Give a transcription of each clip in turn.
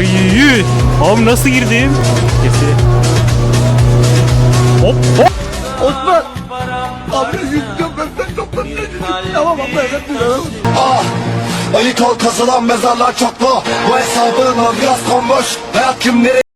Oy. Abi nasıl girdim? Kesi. Hop hop. Osman! Abi yüzüyorum ben mutluyum. Tamam abla evet duyuyorum. Ah Ali kol kazılan mezarlar çoklu Bu hesabın biraz konmuş Hayat kim nereye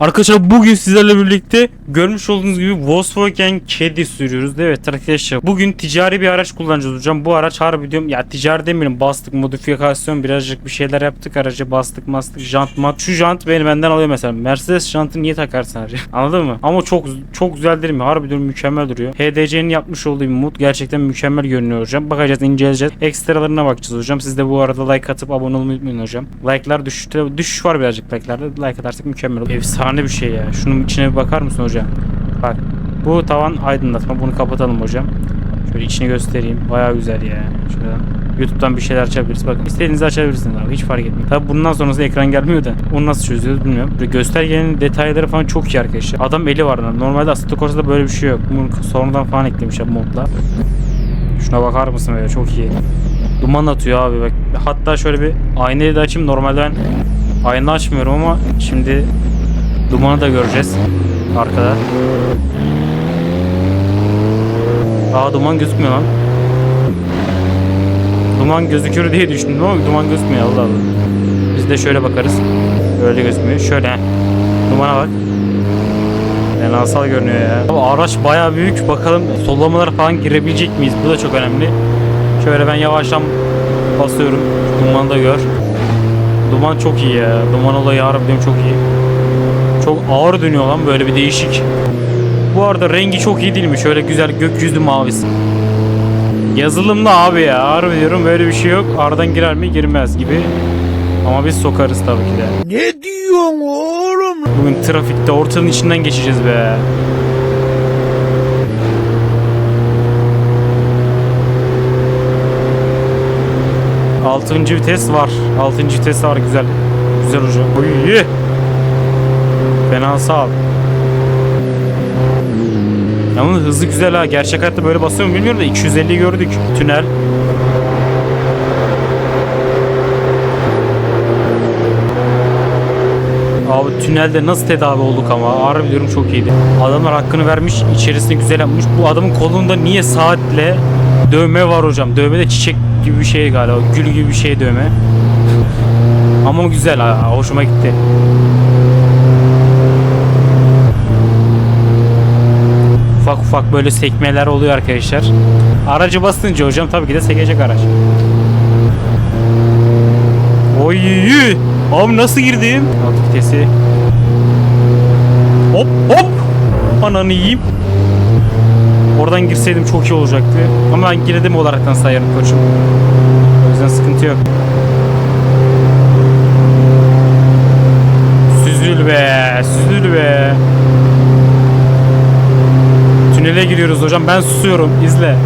Arkadaşlar bugün sizlerle birlikte görmüş olduğunuz gibi Volkswagen Caddy sürüyoruz. Evet arkadaşlar bugün ticari bir araç kullanacağız hocam. Bu araç harbi diyorum ya ticari demeyelim bastık modifikasyon birazcık bir şeyler yaptık araca bastık mastık jant mat. Şu jant beni benden alıyor mesela. Mercedes jantı niye takarsın araca? Anladın mı? Ama çok çok güzel değil mi? Harbi diyorum mükemmel duruyor. HDC'nin yapmış olduğu bir mod gerçekten mükemmel görünüyor hocam. Bakacağız inceleyeceğiz. Ekstralarına bakacağız hocam. Siz de bu arada like atıp abone olmayı unutmayın hocam. Like'lar düşüşte düşüş var birazcık like'larda. Like atarsak mükemmel olur. Efsane bir şey ya. Şunun içine bir bakar mısın hocam? Bak. Bu tavan aydınlatma. Bunu kapatalım hocam. Şöyle içini göstereyim. Bayağı güzel ya. Şuradan. YouTube'dan bir şeyler açabiliriz. Bak istediğinizi açabilirsiniz abi. Hiç fark etmiyor. Tabi bundan sonrası ekran gelmiyor da. Onu nasıl çözüyoruz bilmiyorum. Böyle göstergenin detayları falan çok iyi arkadaşlar. Adam eli var. Normalde Assetto Corsa'da böyle bir şey yok. Bunu sonradan falan eklemişler modla. Şuna bakar mısın böyle çok iyi. Duman atıyor abi bak. Hatta şöyle bir aynayı da açayım. Normalde ben ayna açmıyorum ama şimdi dumanı da göreceğiz. Arkada. Aa duman gözükmüyor lan. Duman gözükür diye düşündüm ama duman gözükmüyor Allah Allah. Biz de şöyle bakarız. Böyle gözükmüyor. Şöyle. Dumana bak. Fenasal görünüyor ya. Abi araç bayağı büyük. Bakalım sollamalara falan girebilecek miyiz? Bu da çok önemli. Şöyle ben yavaştan basıyorum. Dumanı da gör. Duman çok iyi ya. Duman olayı harbiden çok iyi. Çok ağır dönüyor lan böyle bir değişik. Bu arada rengi çok iyi değil mi? Şöyle güzel gökyüzü mavisi. Yazılımlı abi ya. Harbi diyorum böyle bir şey yok. Aradan girer mi? Girmez gibi. Ama biz sokarız tabii ki de. Ne diyorsun oğlum? Bugün trafikte ortanın içinden geçeceğiz be. Altıncı vites var. Altıncı vites var güzel. Güzel hocam. Oy. Fena sağ ol. Yalnız hızlı güzel ha. Gerçek hayatta böyle basıyor mu bilmiyorum da 250 gördük. Tünel. Abi tünelde nasıl tedavi olduk ama harbi diyorum çok iyiydi. Adamlar hakkını vermiş, içerisini güzel yapmış. Bu adamın kolunda niye saatle dövme var hocam. Dövme de çiçek gibi bir şey galiba. Gül gibi bir şey dövme. ama güzel ha, hoşuma gitti. Ufak ufak böyle sekmeler oluyor arkadaşlar. Aracı basınca hocam tabii ki de sekecek araç. Oy! Abi nasıl girdim? Alt vitesi. Hop hop! Ananı yiyeyim. Oradan girseydim çok iyi olacaktı. Ama ben girdim olaraktan sayarım koçum. O yüzden sıkıntı yok. Süzül be, süzül be. Tünele giriyoruz hocam. Ben susuyorum. İzle.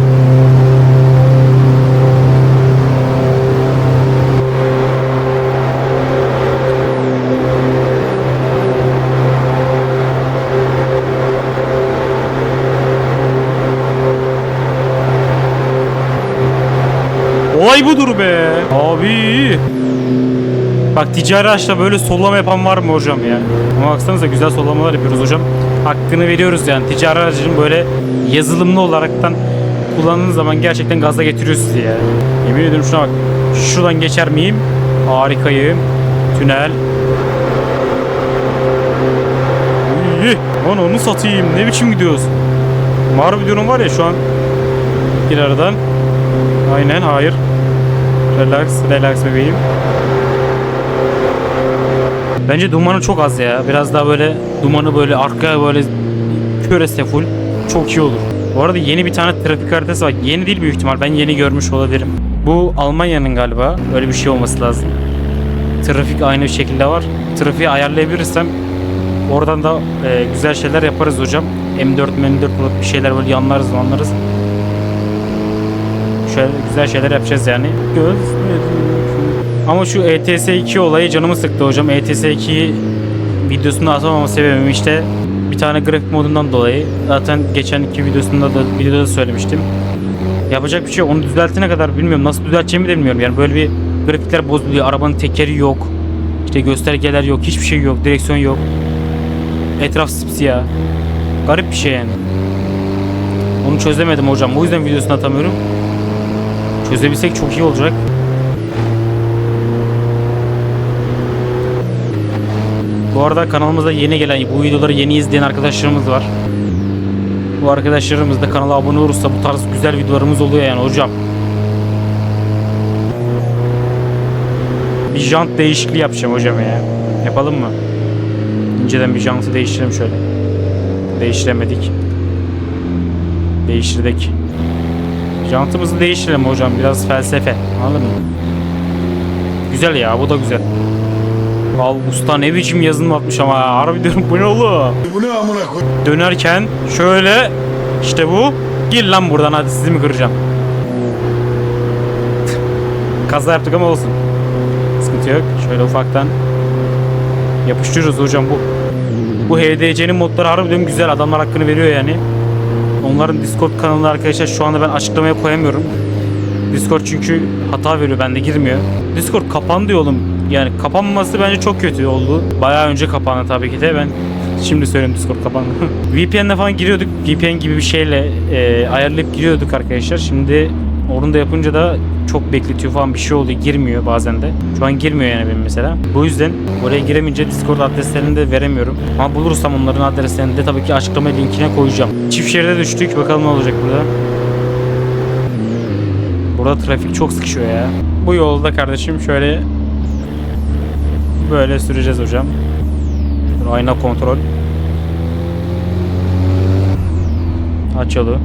Olay budur be. Abi. Bak ticari araçla böyle sollama yapan var mı hocam ya? Ama baksanıza güzel sollamalar yapıyoruz hocam. Hakkını veriyoruz yani. Ticari aracın böyle yazılımlı olaraktan kullandığınız zaman gerçekten gaza getiriyor sizi ya. Yemin ediyorum şuna bak. Şuradan geçer miyim? Harikayım. Tünel. Uy, Lan onu satayım. Ne biçim gidiyoruz? Harbi diyorum var ya şu an. Bir aradan. Aynen hayır. Relax, relax bebeğim. Bence dumanı çok az ya. Biraz daha böyle dumanı böyle arkaya böyle körese full. Çok iyi olur. Bu arada yeni bir tane trafik haritası var. Yeni değil büyük ihtimal. Ben yeni görmüş olabilirim. Bu Almanya'nın galiba. Öyle bir şey olması lazım. Trafik aynı şekilde var. Trafiği ayarlayabilirsem oradan da e, güzel şeyler yaparız hocam. M4, M4 bir şeyler böyle yanlarız anlarız. Şöyle güzel şeyler yapacağız yani. Göz Ama şu E ETS2 olayı canımı sıktı hocam. E ETS2 videosunu atamama sebebim işte bir tane grafik modundan dolayı. Zaten geçen iki videosunda da videoda da söylemiştim. Yapacak bir şey. Onu düzeltene kadar bilmiyorum. Nasıl düzelteceğimi de bilmiyorum. Yani böyle bir grafikler bozuluyor. Arabanın tekeri yok. İşte göstergeler yok. Hiçbir şey yok. Direksiyon yok. Etraf sipsiyah. Garip bir şey yani. Onu çözemedim hocam. O yüzden videosunu atamıyorum. Çözebilsek çok iyi olacak. Bu arada kanalımıza yeni gelen, bu videoları yeni izleyen arkadaşlarımız var. Bu arkadaşlarımız da kanala abone olursa bu tarz güzel videolarımız oluyor yani hocam. Bir jant değişikliği yapacağım hocam ya. Yapalım mı? İnceden bir jantı değiştirelim şöyle. Değiştiremedik. Değiştirdik. Jantımızı değiştirelim hocam. Biraz felsefe. Anladın mı? Güzel ya bu da güzel. Al usta ne biçim yazılım atmış ama ya. Harbi diyorum bu ne oğlum? Bu ne amına koy? Dönerken şöyle işte bu. Gir lan buradan hadi sizi mi kıracağım? Kaza yaptık ama olsun. Sıkıntı yok. Şöyle ufaktan yapıştırıyoruz hocam bu. Bu HDC'nin modları harbiden güzel. Adamlar hakkını veriyor yani. Onların Discord kanalında arkadaşlar şu anda ben açıklamaya koyamıyorum. Discord çünkü hata veriyor bende girmiyor. Discord kapandı oğlum. Yani kapanmaması bence çok kötü oldu. Bayağı önce kapandı tabii ki de ben şimdi söyleyeyim Discord kapandı. VPN'le falan giriyorduk. VPN gibi bir şeyle e, ayarlayıp giriyorduk arkadaşlar. Şimdi onu da yapınca da çok bekletiyor falan bir şey oluyor. Girmiyor bazen de. Şu an girmiyor yani benim mesela. Bu yüzden oraya giremeyince Discord adreslerini de veremiyorum. Ama bulursam onların adreslerini de tabii ki açıklama linkine koyacağım. Çift şeride düştük. Bakalım ne olacak burada. Burada trafik çok sıkışıyor ya. Bu yolda kardeşim şöyle böyle süreceğiz hocam. Ayna kontrol. Aç yolu.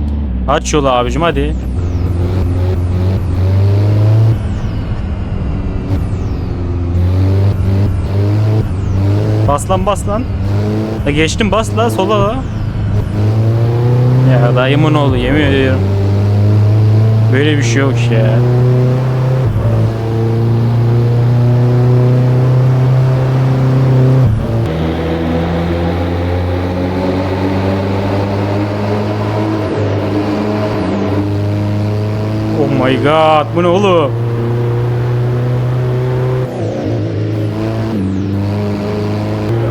Aç yolu abicim hadi. Bas lan bas lan. Ya geçtim bas la sola la. Ya dayımın oğlu yemin ediyorum. Böyle bir şey yok ya. My god bu ne oğlum?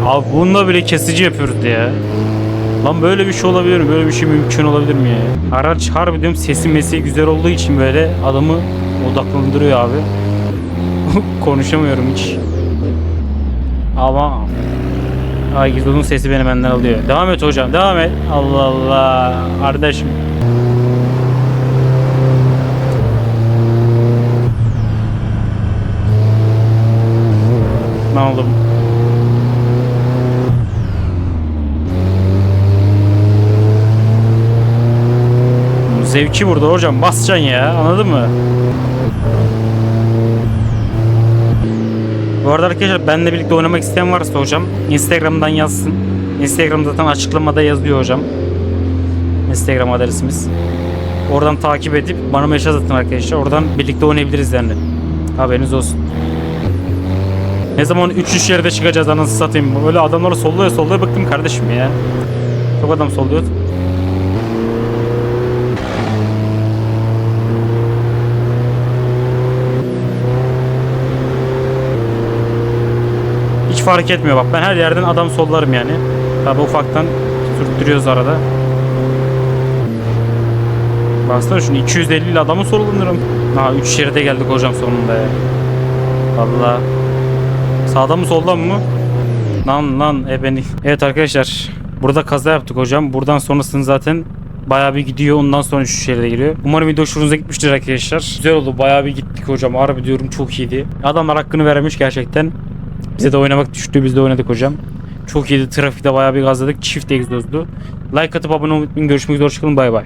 Abi bununla bile kesici yapıyoruz ya. Lan böyle bir şey olabilir mi? Böyle bir şey mümkün olabilir mi ya? Araç harbi diyorum sesi mesi güzel olduğu için böyle adamı odaklandırıyor abi. Konuşamıyorum hiç. Ama Ay Gizon'un sesi beni benden alıyor. Devam et hocam devam et. Allah Allah. Kardeşim. Ne oldu? Zevki burada hocam basacaksın ya anladın mı? Bu arada arkadaşlar benimle birlikte oynamak isteyen varsa hocam Instagram'dan yazsın. Instagram zaten açıklamada yazıyor hocam. Instagram adresimiz. Oradan takip edip bana mesaj atın arkadaşlar. Oradan birlikte oynayabiliriz yani. Haberiniz olsun. Ne zaman 3 yerde çıkacağız anasını satayım. Böyle adamları solluyor solluyor bıktım kardeşim ya. Çok adam solluyor. Fark etmiyor bak. Ben her yerden adam sollarım yani. Tabi ufaktan sürttürüyoruz arada. Baksana şunu 250 ile adamı sollanırım. Ha 3 şeride geldik hocam sonunda ya. Valla. Sağda mı solda mı? Lan lan e beni. Evet arkadaşlar. Burada kaza yaptık hocam. Buradan sonrasını zaten bayağı bir gidiyor. Ondan sonra şu şeride geliyor. Umarım video hoşunuza gitmiştir arkadaşlar. Güzel oldu. Bayağı bir gittik hocam. Harbi diyorum çok iyiydi. Adamlar hakkını vermiş gerçekten. Bize de oynamak düştü. Biz de oynadık hocam. Çok iyiydi. Trafikte bayağı bir gazladık. Çift egzozlu. Like atıp abone olmayı unutmayın. Görüşmek üzere. Hoşçakalın. Bay bay.